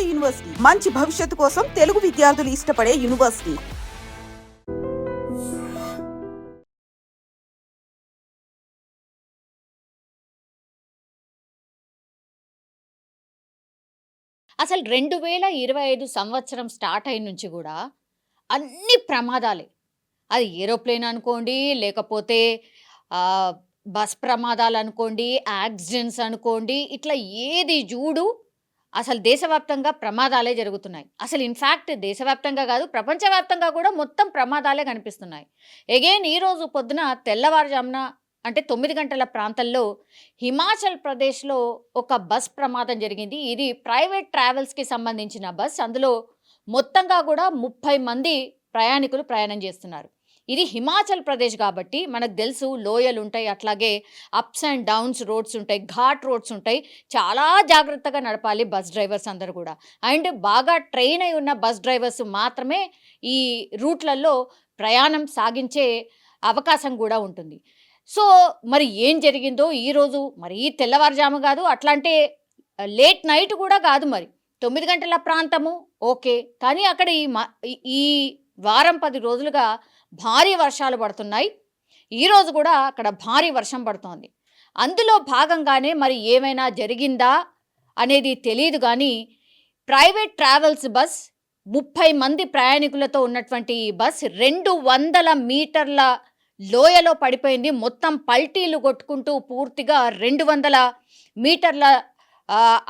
నాడు యూనివర్సిటీ. మంచి భవిష్యత్తు కోసం తెలుగు విద్యార్థులు ఇష్టపడే యూనివర్సిటీ. అసలు రెండు వేల ఇరవై ఐదు సంవత్సరం స్టార్ట్ అయిన నుంచి కూడా అన్ని ప్రమాదాలే. అది ఏరోప్లేన్ అనుకోండి లేకపోతే బస్ ప్రమాదాలు అనుకోండి యాక్సిడెంట్స్ అనుకోండి ఇట్లా ఏది చూడు అసలు దేశవ్యాప్తంగా ప్రమాదాలే జరుగుతున్నాయి. అసలు ఇన్ఫ్యాక్ట్ దేశవ్యాప్తంగా కాదు ప్రపంచవ్యాప్తంగా కూడా మొత్తం ప్రమాదాలే కనిపిస్తున్నాయి. ఎగైన్ ఈరోజు పొద్దున తెల్లవారుజామున అంటే తొమ్మిది గంటల ప్రాంతంలో హిమాచల్ ప్రదేశ్లో ఒక బస్ ప్రమాదం జరిగింది. ఇది ప్రైవేట్ ట్రావెల్స్కి సంబంధించిన బస్. అందులో మొత్తంగా కూడా ముప్పై మంది ప్రయాణికులు ప్రయాణం చేస్తున్నారు. ఇది హిమాచల్ ప్రదేశ్ కాబట్టి మనకు తెలుసు లోయలు ఉంటాయి అట్లాగే అప్స్ అండ్ డౌన్స్ రోడ్స్ ఉంటాయి ఘాట్ రోడ్స్ ఉంటాయి. చాలా జాగ్రత్తగా నడపాలి బస్ డ్రైవర్స్ అందరూ కూడా. అండ్ బాగా ట్రైన్ అయి ఉన్న బస్ డ్రైవర్స్ మాత్రమే ఈ రూట్లలో ప్రయాణం సాగించే అవకాశం కూడా ఉంటుంది. సో మరి ఏం జరిగిందో ఈరోజు మరి తెల్లవారుజాము కాదు అట్లా అంటే లేట్ నైట్ కూడా కాదు మరి. తొమ్మిది గంటల ప్రాంతము ఓకే. కానీ అక్కడ ఈ మ- ఈ- ఈ వారం పది రోజులుగా భారీ వర్షాలు పడుతున్నాయి. ఈరోజు కూడా అక్కడ భారీ వర్షం పడుతోంది. అందులో భాగంగానే మరి ఏమైనా జరిగిందా అనేది తెలియదు కానీ ప్రైవేట్ ట్రావెల్స్ బస్ ముప్పై మంది ప్రయాణికులతో ఉన్నటువంటి ఈ బస్ రెండు వందల మీటర్ల లోయలో పడిపోయింది. మొత్తం పల్టీలు కొట్టుకుంటూ పూర్తిగా రెండు వందల మీటర్ల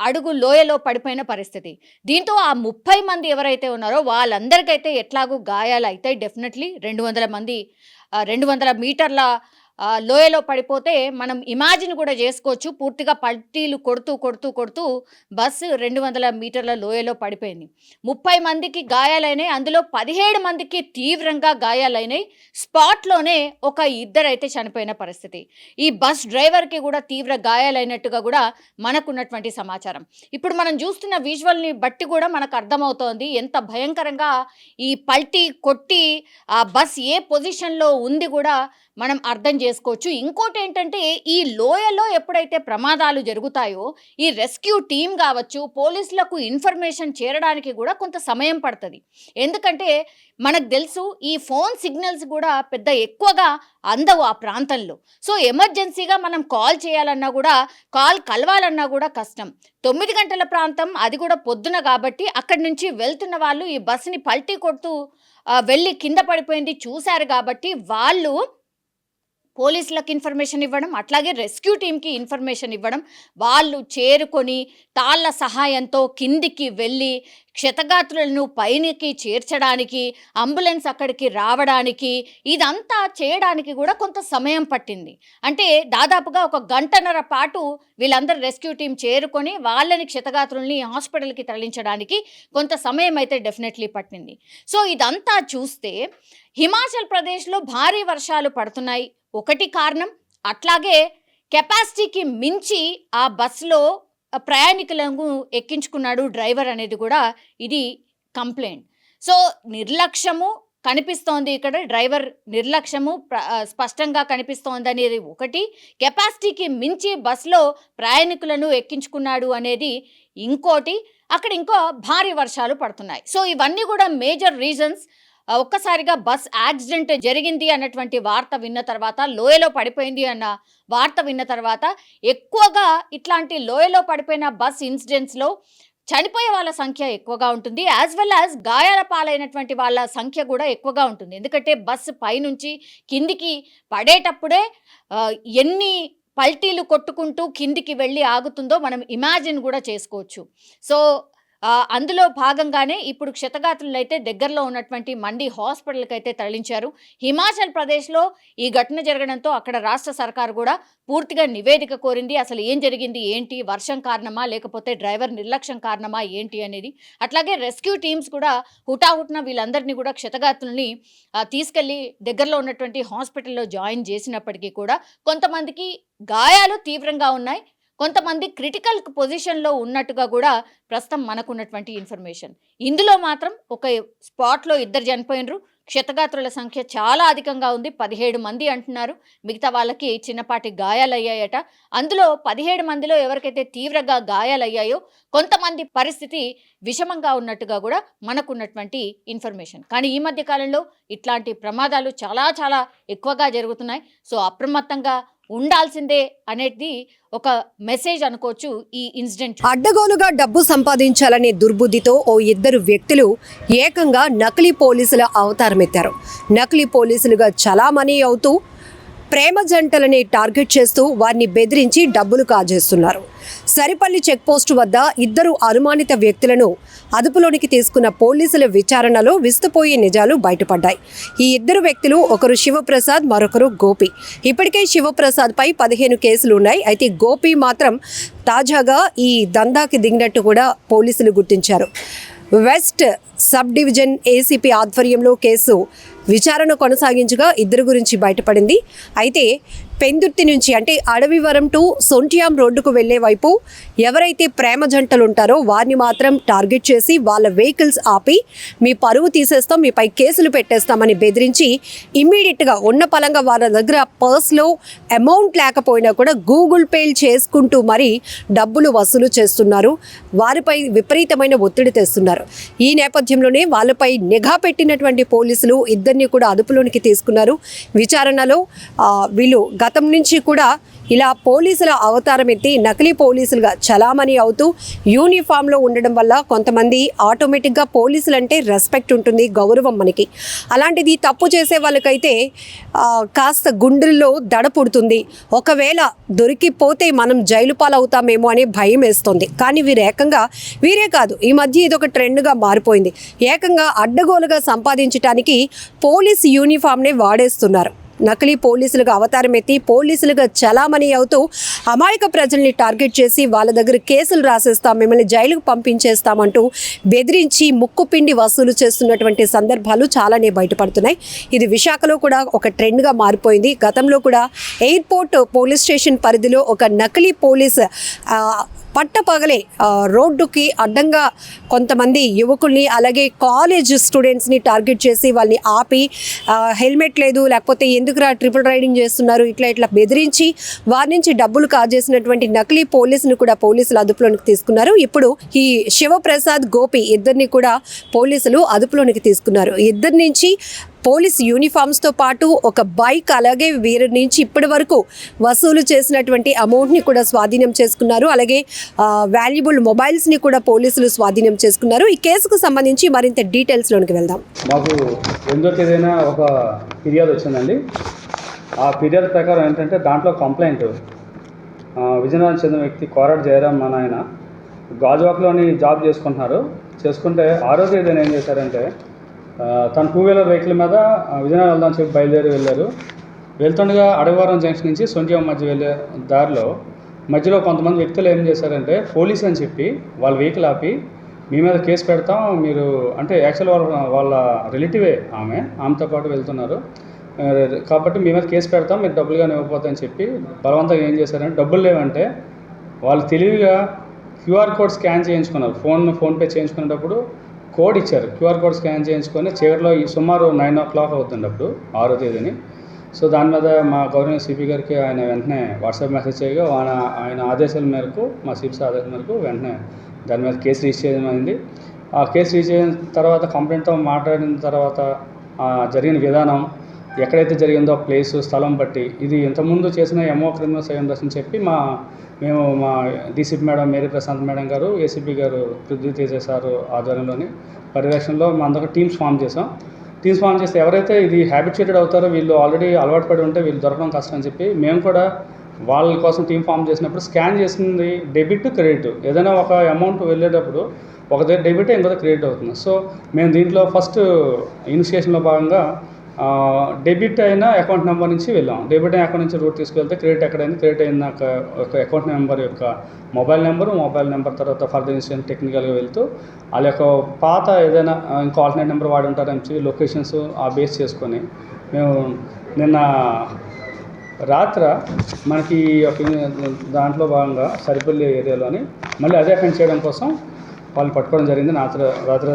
అడుగు లోయలో పడిపోయిన పరిస్థితి. దీంతో ఆ ముప్పై మంది ఎవరైతే ఉన్నారో వాళ్ళందరికైతే ఎట్లాగూ గాయాలు అవుతాయి డెఫినెట్లీ రెండు వందల మంది రెండు వందల మీటర్ల లోయలో పడిపోతే మనం ఇమాజిన్ కూడా చేసుకోవచ్చు. పూర్తిగా పల్టీలు కొడుతూ కొడుతూ కొడుతూ బస్సు రెండు వందల మీటర్ల లోయలో పడిపోయింది. ముప్పై మందికి గాయాలైనాయి. అందులో పదిహేడు మందికి తీవ్రంగా గాయాలైనాయి. స్పాట్లోనే ఒక ఇద్దరైతే చనిపోయిన పరిస్థితి. ఈ బస్ డ్రైవర్కి కూడా తీవ్ర గాయాలైనట్టుగా కూడా మనకున్నటువంటి సమాచారం. ఇప్పుడు మనం చూస్తున్న విజువల్ని బట్టి కూడా మనకు అర్థమవుతోంది ఎంత భయంకరంగా ఈ పల్టీ కొట్టి ఆ బస్ ఏ పొజిషన్లో ఉంది కూడా మనం అర్థం చేసుకోవచ్చు. ఇంకోటి ఏంటంటే ఈ లోయలో ఎప్పుడైతే ప్రమాదాలు జరుగుతాయో ఈ రెస్క్యూ టీం కావచ్చు పోలీసులకు ఇన్ఫర్మేషన్ చేరడానికి కూడా కొంత సమయం పడుతుంది. ఎందుకంటే మనకు తెలుసు ఈ ఫోన్ సిగ్నల్స్ కూడా పెద్ద ఎక్కువగా అందవు ఆ ప్రాంతంలో. సో ఎమర్జెన్సీగా మనం కాల్ చేయాలన్నా కూడా కాల్ కలవాలన్నా కూడా కష్టం. తొమ్మిది గంటల ప్రాంతం అది కూడా పొద్దున కాబట్టి అక్కడి నుంచి వెళ్తున్న వాళ్ళు ఈ బస్సుని పల్టీ కొడుతూ వెళ్ళి కింద పడిపోయింది చూశారు కాబట్టి వాళ్ళు పోలీసులకు ఇన్ఫర్మేషన్ ఇవ్వడం అట్లాగే రెస్క్యూ టీంకి ఇన్ఫర్మేషన్ ఇవ్వడం వాళ్ళు చేరుకొని తాళ్ళ సహాయంతో కిందికి వెళ్ళి క్షతగాత్రులను పైనకి చేర్చడానికి అంబులెన్స్ అక్కడికి రావడానికి ఇదంతా చేయడానికి కూడా కొంత సమయం పట్టింది. అంటే దాదాపుగా ఒక గంటన్నర పాటు వీళ్ళందరూ రెస్క్యూ టీం చేరుకొని వాళ్ళని క్షతగాత్రుల్ని హాస్పిటల్కి తరలించడానికి కొంత సమయం అయితే డెఫినెట్లీ పట్టింది. సో ఇదంతా చూస్తే హిమాచల్ ప్రదేశ్లో భారీ వర్షాలు పడుతున్నాయి. ఒకటి కారణం అట్లాగే కెపాసిటీకి మించి ఆ బస్సులో ప్రయాణికులను ఎక్కించుకున్నాడు డ్రైవర్ అనేది కూడా ఇది కంప్లైంట్. సో నిర్లక్ష్యము కనిపిస్తోంది ఇక్కడ డ్రైవర్ నిర్లక్ష్యము స్పష్టంగా కనిపిస్తోంది అనేది ఒకటి. కెపాసిటీకి మించి బస్సులో ప్రయాణికులను ఎక్కించుకున్నాడు అనేది ఇంకోటి. అక్కడ ఇంకో భారీ వర్షాలు పడుతున్నాయి. సో ఇవన్నీ కూడా మేజర్ రీజన్స్. ఒక్కసారిగా బస్ యాక్సిడెంట్ జరిగింది అన్నటువంటి వార్త విన్న తర్వాత లోయలో పడిపోయింది అన్న వార్త విన్న తర్వాత ఎక్కువగా ఇట్లాంటి లోయలో పడిపోయిన బస్ ఇన్సిడెంట్స్లో చనిపోయే వాళ్ళ సంఖ్య ఎక్కువగా ఉంటుంది. యాజ్ వెల్ యాజ్ గాయాల పాలైనటువంటి వాళ్ళ సంఖ్య కూడా ఎక్కువగా ఉంటుంది. ఎందుకంటే బస్సు పైనుంచి కిందికి పడేటప్పుడే ఎన్ని పల్టీలు కొట్టుకుంటూ కిందికి వెళ్ళి ఆగుతుందో మనం ఇమాజిన్ కూడా చేసుకోవచ్చు. సో అందులో భాగంగానే ఇప్పుడు క్షతగాత్రులు అయితే దగ్గరలో ఉన్నటువంటి మండి హాస్పిటల్కి అయితే తరలించారు. హిమాచల్ ప్రదేశ్లో ఈ ఘటన జరగడంతో అక్కడ రాష్ట్ర సర్కారు కూడా పూర్తిగా నివేదిక కోరింది. అసలు ఏం జరిగింది ఏంటి వర్షం కారణమా లేకపోతే డ్రైవర్ నిర్లక్ష్యం కారణమా ఏంటి అనేది. అట్లాగే రెస్క్యూ టీమ్స్ కూడా హుటాహుటిన వీళ్ళందరినీ కూడా క్షతగాత్రుల్ని తీసుకెళ్ళి దగ్గరలో ఉన్నటువంటి హాస్పిటల్లో జాయిన్ చేసినప్పటికీ కూడా కొంతమందికి గాయాలు తీవ్రంగా ఉన్నాయి. కొంతమంది క్రిటికల్ పొజిషన్లో ఉన్నట్టుగా కూడా ప్రస్తుతం మనకున్నటువంటి ఇన్ఫర్మేషన్ ఇందులో మాత్రం ఒక స్పాట్లో ఇద్దరు చనిపోయినరు. క్షతగాత్రుల సంఖ్య చాలా అధికంగా ఉంది. పదిహేడు మంది అంటున్నారు. మిగతా వాళ్ళకి చిన్నపాటి గాయాలయ్యాయట. అందులో పదిహేడు మందిలో ఎవరికైతే తీవ్రంగా గాయాలయ్యాయో కొంతమంది పరిస్థితి విషమంగా ఉన్నట్టుగా కూడా మనకున్నటువంటి ఇన్ఫర్మేషన్ కానీ ఈ మధ్య కాలంలో ఇట్లాంటి ప్రమాదాలు చాలా చాలా ఎక్కువగా జరుగుతున్నాయి. సో అప్రమత్తంగా ఉండాల్సిందే అనేది ఒక మెసేజ్ అనుకోవచ్చు ఈ ఇన్సిడెంట్ అడ్డగోలుగా డబ్బు సంపాదించాలనే దుర్బుద్ధితో ఓ ఇద్దరు వ్యక్తులు ఏకంగా నకిలీ పోలీసుల అవతారమెత్తారు. నకిలీ పోలీసులుగా చలామణి అవుతూ ప్రేమ జంటలని టార్గెట్ చేస్తూ వారిని బెదిరించి డబ్బులు కాజేస్తున్నారు. సరిపల్లి చెక్పోస్టు వద్ద ఇద్దరు అనుమానిత వ్యక్తులను అదుపులోనికి తీసుకున్న పోలీసుల విచారణలో విస్తుపోయే నిజాలు బయటపడ్డాయి. ఈ ఇద్దరు వ్యక్తులు ఒకరు శివప్రసాద్ మరొకరు గోపి. ఇప్పటికే శివప్రసాద్ పై పదిహేను కేసులు ఉన్నాయి. అయితే గోపి మాత్రం తాజాగా ఈ దందాకి దిగినట్టు కూడా పోలీసులు గుర్తించారు. వెస్ట్ సబ్ డివిజన్ ఏసీపీ ఆధ్వర్యంలో కేసు విచారణ కొనసాగించగా ఇద్దరు గురించి బయటపడింది. అయితే పెందుర్తి నుంచి అంటే అడవివరం టు సొంటియాం రోడ్డుకు వెళ్ళే వైపు ఎవరైతే ప్రేమ జంటలు ఉంటారో వారిని మాత్రం టార్గెట్ చేసి వాళ్ళ వెహికల్స్ ఆపి మీ పరువు తీసేస్తాం మీపై కేసులు పెట్టేస్తామని బెదిరించి ఇమ్మీడియట్గా ఉన్న పలంగా వాళ్ళ దగ్గర పర్స్లో అమౌంట్ లేకపోయినా కూడా గూగుల్ పేలు చేసుకుంటూ మరి డబ్బులు వసూలు చేస్తున్నారు. వారిపై విపరీతమైన ఒత్తిడి తెస్తున్నారు. ఈ నేపథ్యంలోనే వాళ్ళపై నిఘా పెట్టినటువంటి పోలీసులు ఇద్దరిని కూడా అదుపులోనికి తీసుకున్నారు. విచారణలో వీళ్ళు గత నుంచి కూడా ఇలా పోలీసుల అవతారం ఎత్తి నకిలీ పోలీసులుగా చలామణి అవుతూ యూనిఫామ్లో ఉండడం వల్ల కొంతమంది ఆటోమేటిక్గా పోలీసులు అంటే రెస్పెక్ట్ ఉంటుంది గౌరవం మనకి. అలాంటిది తప్పు చేసే వాళ్ళకైతే కాస్త గుండెల్లో దడ పుడుతుంది. ఒకవేళ దొరికిపోతే మనం జైలు పాలవుతామేమో అనే భయం వేస్తుంది. కానీ వీరు ఏకంగా వీరే కాదు ఈ మధ్య ఇది ఒక ట్రెండ్గా మారిపోయింది. ఏకంగా అడ్డగోలుగా సంపాదించడానికి పోలీస్ యూనిఫామ్నే వాడేస్తున్నారు. నకిలీ పోలీసులుగా అవతారం ఎత్తి పోలీసులుగా చలామణి అవుతూ అమాయక ప్రజల్ని టార్గెట్ చేసి వాళ్ళ దగ్గర కేసులు రాసేస్తాం మిమ్మల్ని జైలుకు పంపించేస్తామంటూ బెదిరించి ముక్కుపిండి వసూలు చేస్తున్నటువంటి సందర్భాలు చాలానే బయటపడుతున్నాయి. ఇది విశాఖలో కూడా ఒక ట్రెండ్గా మారిపోయింది. గతంలో కూడా ఎయిర్పోర్ట్ పోలీస్ స్టేషన్ పరిధిలో ఒక నకిలీ పోలీస్ పట్టపగలే రోడ్డుకి అడ్డంగా కొంతమంది యువకుల్ని అలాగే కాలేజ్ స్టూడెంట్స్ని టార్గెట్ చేసి వాళ్ళని ఆపి హెల్మెట్ లేదు లేకపోతే ఎందుకురా ట్రిపుల్ రైడింగ్ చేస్తున్నారు ఇట్లా ఇట్లా బెదిరించి వారి నుంచి డబ్బులు కాజేసినటువంటి నకిలీ పోలీసుని కూడా పోలీసులు అదుపులోనికి తీసుకున్నారు. ఇప్పుడు ఈ శివప్రసాద్ గోపి ఇద్దరిని కూడా పోలీసులు అదుపులోనికి తీసుకున్నారు. ఇద్దరి నుంచి పోలీస్ యూనిఫామ్స్తో పాటు ఒక బైక్ అలాగే వీరి నుంచి ఇప్పటి వరకు వసూలు చేసినటువంటి అమౌంట్ని కూడా స్వాధీనం చేసుకున్నారు. అలాగే వాల్యుబుల్ మొబైల్స్ని కూడా పోలీసులు స్వాధీనం చేసుకున్నారు. ఈ కేసుకు సంబంధించి మరింత డీటెయిల్స్లోనికి వెళ్దాం. మాకు ఎనిమిదో తేదీన ఒక ఫిర్యాదు వచ్చిందండి? ఆ ఫిర్యాదు ప్రకారం ఏంటంటే దాంట్లో కంప్లైంట్ విజయనగరం చెందిన వ్యక్తి కోరాడు జయరామ్ మన ఆయన గాజువాక్లోని జాబ్ చేసుకుంటున్నారు. చేసుకుంటే ఆరో తేదీన ఏం చేశారంటే తన టూ వీలర్ వెహికల్ మీద విజయనగరం వెళ్దాం చెప్పి బయలుదేరి వెళ్ళారు. వెళ్తుండగా అడవివారం జంక్షన్ నుంచి సొంజీవం మధ్య వెళ్ళే దారిలో మధ్యలో కొంతమంది వ్యక్తులు ఏం చేశారంటే పోలీస్ అని చెప్పి వాళ్ళ వెహికల్ ఆపి మీ మీద కేసు పెడతాం మీరు అంటే యాక్చువల్ వాళ్ళ వాళ్ళ రిలేటివే ఆమె ఆమెతో పాటు వెళ్తున్నారు. కాబట్టి మీ మీద కేసు పెడతాం మీరు డబ్బులు కానీ ఇవ్వకపోతే అని చెప్పి బలవంతంగా ఏం చేశారంటే డబ్బులు లేవంటే వాళ్ళు తెలివిగా క్యూఆర్ కోడ్ స్కాన్ చేయించుకున్నారు. ఫోన్ ఫోన్పే చేయించుకునేటప్పుడు కోడ్ ఇచ్చారు. క్యూఆర్ కోడ్ స్కాన్ చేయించుకొని చివరిలో ఈ సుమారు నైన్ ఓ క్లాక్ అవుతుంది అప్పుడు ఆరో తేదీని. సో దాని మీద మా గవర్నమెంట్ సిపి గారికి ఆయన వెంటనే వాట్సాప్ మెసేజ్ చేయగా ఆయన ఆయన ఆదేశాల మేరకు మా సిపి ఆదేశం ఆదేశాల మేరకు వెంటనే దాని మీద కేసు రిజిస్టర్ చేయడం ఆ కేసు రిజిస్టర్ చేసిన తర్వాత కంప్లైంట్తో మాట్లాడిన తర్వాత జరిగిన విధానం ఎక్కడైతే జరిగిందో ఆ ప్లేసు స్థలం బట్టి. ఇది ఇంతకుముందు చేసిన ఎంఓ క్రిమినల్స్ అయి ఉండొచ్చని చెప్పి మా మేము మా DCP madam Mary Prashanth madam గారు ఏసీపీ గారు పృథ్వీ తేజ సారు ఆధ్వర్యంలోని పర్యవేక్షణలో మా అందరూ టీమ్స్ ఫామ్ చేసాం టీమ్స్ ఫామ్ చేస్తే ఎవరైతే ఇది హ్యాబిచుయేటెడ్ అవుతారో వీళ్ళు ఆల్రెడీ అలవాటు పడి ఉంటే వీళ్ళు దొరకడం కష్టం అని చెప్పి మేము కూడా వాళ్ళ కోసం టీం ఫామ్ చేసినప్పుడు స్కాన్ చేసింది డెబిట్ క్రెడిట్. ఏదైనా ఒక అమౌంట్ వెళ్ళేటప్పుడు ఒక దగ్గర డెబిట్ ఇంకో క్రెడిట్ అవుతుంది. సో మేము దీంట్లో ఫస్ట్ ఇనిషియేషన్లో భాగంగా డెబిట్ అయిన అకౌంట్ నెంబర్ నుంచి వెళ్ళాం. డెబిట్ అయిన అకౌంట్ నుంచి రూట్ తీసుకెళ్తే క్రెడిట్ ఎక్కడైంది? క్రెడిట్ అయిన ఒక అకౌంట్ నెంబర్ యొక్క మొబైల్ నెంబర్ మొబైల్ నెంబర్ తర్వాత ఫర్దర్ ఇన్సిడెంట్ టెక్నికల్గా వెళ్తూ వాళ్ళ యొక్క పాత ఏదైనా ఇంకా ఇంకో ఆల్టర్నేట్ నెంబర్ వాడి ఉంటారని లొకేషన్స్ ఆ బేస్ చేసుకొని మేము నిన్న రాత్ర మనకి ఒక దాంట్లో భాగంగా సరిపల్లి ఏరియాలోని మళ్ళీ అదే అటెండ్ చేయడం కోసం వాళ్ళు పట్టుకోవడం జరిగింది. రాత్రి రాత్రి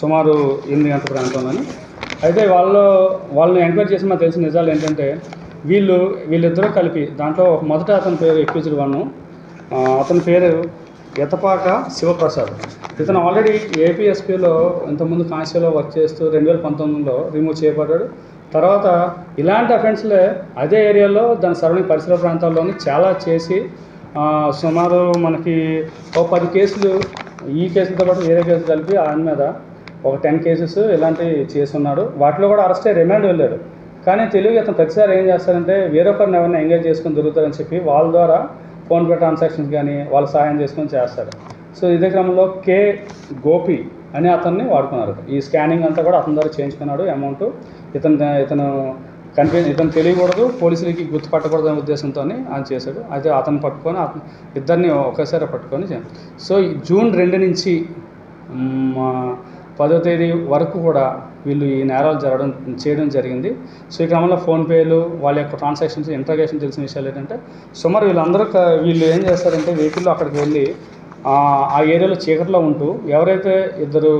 సుమారు ఎనిమిది గంటల ప్రాంతంలోని అయితే వాళ్ళు వాళ్ళని ఎంక్వైరీ చేసి మాకు తెలిసిన నిజాలు ఏంటంటే వీళ్ళు వీళ్ళిద్దరూ కలిపి దాంట్లో మొదట అతని పేరు ఎక్యూజ్డ్ వన్ అతని పేరు ఎతపాక శివప్రసాద్. ఇతను ఆల్రెడీ ఏపీఎస్పీలో ఇంతకుముందు కాన్స్టిలో వర్క్ చేస్తూ రెండు వేల పంతొమ్మిదిలో రిమూవ్ చేయబడ్డాడు. తర్వాత ఇలాంటి అఫెన్స్లే అదే ఏరియాలో దాని సరౌండింగ్ పరిసర ప్రాంతాల్లోని చాలా చేసి సుమారు మనకి ఓ పది కేసులు ఈ కేసులతో పాటు వేరే కేసులు కలిపి ఆయన మీద ఒక టెన్ కేసెస్ ఇలాంటివి చేస్తున్నాడు. వాటిలో కూడా అరెస్ట్ అయ్యి రిమాండ్ వెళ్ళాడు. కానీ తెలివి అతను ప్రతిసారి ఏం చేస్తారంటే వేరొకరిని ఎవరిని ఎంగేజ్ చేసుకొని దొరుకుతారని చెప్పి వాళ్ళ ద్వారా ఫోన్పే ట్రాన్సాక్షన్స్ కానీ వాళ్ళు సహాయం చేసుకొని చేస్తారు సో ఇదే క్రమంలో కే గోపి అని అతన్ని వాడుకున్నారు. ఈ స్కానింగ్ అంతా కూడా అతని ద్వారా చేయించుకున్నాడు అమౌంట్ ఇతను ఇతను కనిపి ఇతను తెలియకూడదు పోలీసులకి గుర్తుపట్టకూడదు అనే ఉద్దేశంతో ఆయన చేశాడు. అయితే అతను పట్టుకొని అతను ఇద్దరిని ఒకేసారి పట్టుకొని సో జూన్ రెండు నుంచి మా పదో తేదీ వరకు కూడా వీళ్ళు ఈ నేరాలు జరగడం చేయడం జరిగింది. సో ఈ క్రమంలో ఫోన్పేలు వాళ్ళ యొక్క ట్రాన్సాక్షన్స్ ఇంట్రాగేషన్ తెలిసిన విషయాలు ఏంటంటే సుమారు వీళ్ళందరూ వీళ్ళు ఏం చేస్తారంటే వెహికల్లో అక్కడికి వెళ్ళి ఆ ఏరియాలో చీకట్లో ఉంటూ ఎవరైతే ఇద్దరు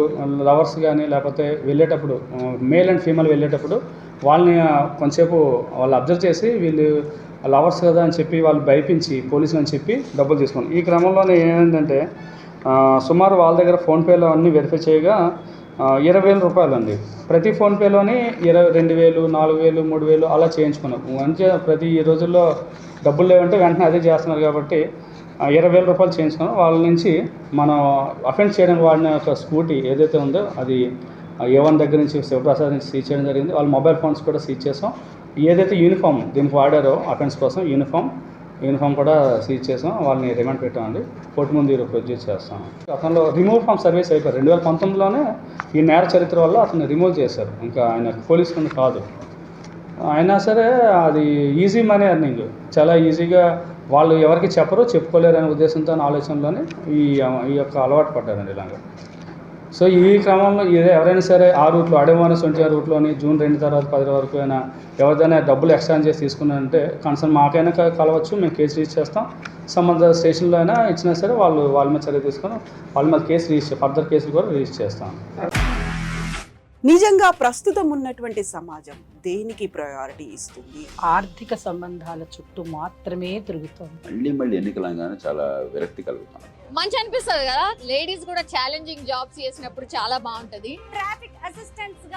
లవర్స్ కానీ లేకపోతే వెళ్ళేటప్పుడు మేల్ అండ్ ఫీమేల్ వెళ్ళేటప్పుడు వాళ్ళని కొంతసేపు వాళ్ళు అబ్జర్వ్ చేసి వీళ్ళు లవర్స్ కదా అని చెప్పి వాళ్ళు భయపించి పోలీసులు అని చెప్పి డబ్బులు తీసుకున్నారు. ఈ క్రమంలోనే ఏంటంటే సుమారు వాళ్ళ దగ్గర ఫోన్పేలో అన్నీ వెరిఫై చేయగా ఇరవై వేల రూపాయలు అండి ప్రతి ఫోన్పేలోనే ఇరవై రెండు వేలు నాలుగు వేలు మూడు వేలు అలా చేయించుకున్నాం. మంచిగా ప్రతి ఈ రోజుల్లో డబ్బులు లేవంటే వెంటనే అదే చేస్తున్నారు కాబట్టి ఇరవై వేల రూపాయలు చేయించుకున్నాం. వాళ్ళ నుంచి మనం అఫెండ్ చేయడానికి వాడిన ఒక స్కూటీ ఏదైతే ఉందో అది ఏ వన్ దగ్గర నుంచి శివప్రసాద్ నుంచి సీజ్ చేయడం జరిగింది. వాళ్ళ మొబైల్ ఫోన్స్ కూడా సీజ్ చేసాం. ఏదైతే యూనిఫామ్ దీనికి వాడారో అఫెన్స్ కోసం యూనిఫామ్ యూనిఫామ్ కూడా సీజ్ చేసాం. వాళ్ళని రిమాండ్ పెట్టామండి. కోర్టు ముందు ఈరోజు ప్రొడ్యూస్ చేస్తాం. అతను రిమూవ్ ఫ్రమ్ సర్వీస్ అయిపోయారు. రెండు వేల పంతొమ్మిదిలోనే ఈ నేర చరిత్ర వల్ల అతను రిమూవ్ చేశారు. ఇంకా ఆయన పోలీస్ కింద కాదు. అయినా సరే అది ఈజీ మనీ అర్నింగ్ చాలా ఈజీగా వాళ్ళు ఎవరికి చెప్పరు చెప్పుకోలేరు అనే ఉద్దేశంతో ఆలోచనలోనే ఈ ఈ యొక్క అలవాటు పడ్డారండి ఇలాగా. సో ఈ క్రమంలో ఎవరైనా సరే ఆ రూట్లో అడవాన సొంటి ఆ రూట్లోని జూన్ రెండు తర్వాత పది వరకు అయినా ఎవరిదైనా డబ్బులు ఎక్స్చేంజ్ చేసి తీసుకున్నారంటే కన్సర్న్ మాకైనా కలవచ్చు మేము కేసు రిజిస్టర్ చేస్తాం. సంబంధ స్టేషన్లో అయినా ఇచ్చినా సరే వాళ్ళు వాళ్ళ మీద చర్య తీసుకొని వాళ్ళ మీద కేసు రిజిస్టర్ ఫర్దర్ కేసులు కూడా రిజిస్టర్ చేస్తాం. నిజంగా ప్రస్తుతం ఉన్నటువంటి సమాజం దేనికి ప్రయారిటీ ఇస్తుంది? ఆర్థిక సంబంధాల చుట్టూ మాత్రమే తిరుగుతోంది. మళ్ళీ మళ్ళీ ఎన్నికలంగానే చాలా విరక్తి కలుగుతాను మంచి అనిపిస్తుంది కదా? లేడీస్ కూడా ఛాలెంజింగ్ జాబ్స్ చేసినప్పుడు చాలా బాగుంటది. ట్రాఫిక్ అసిస్టెంట్స్గా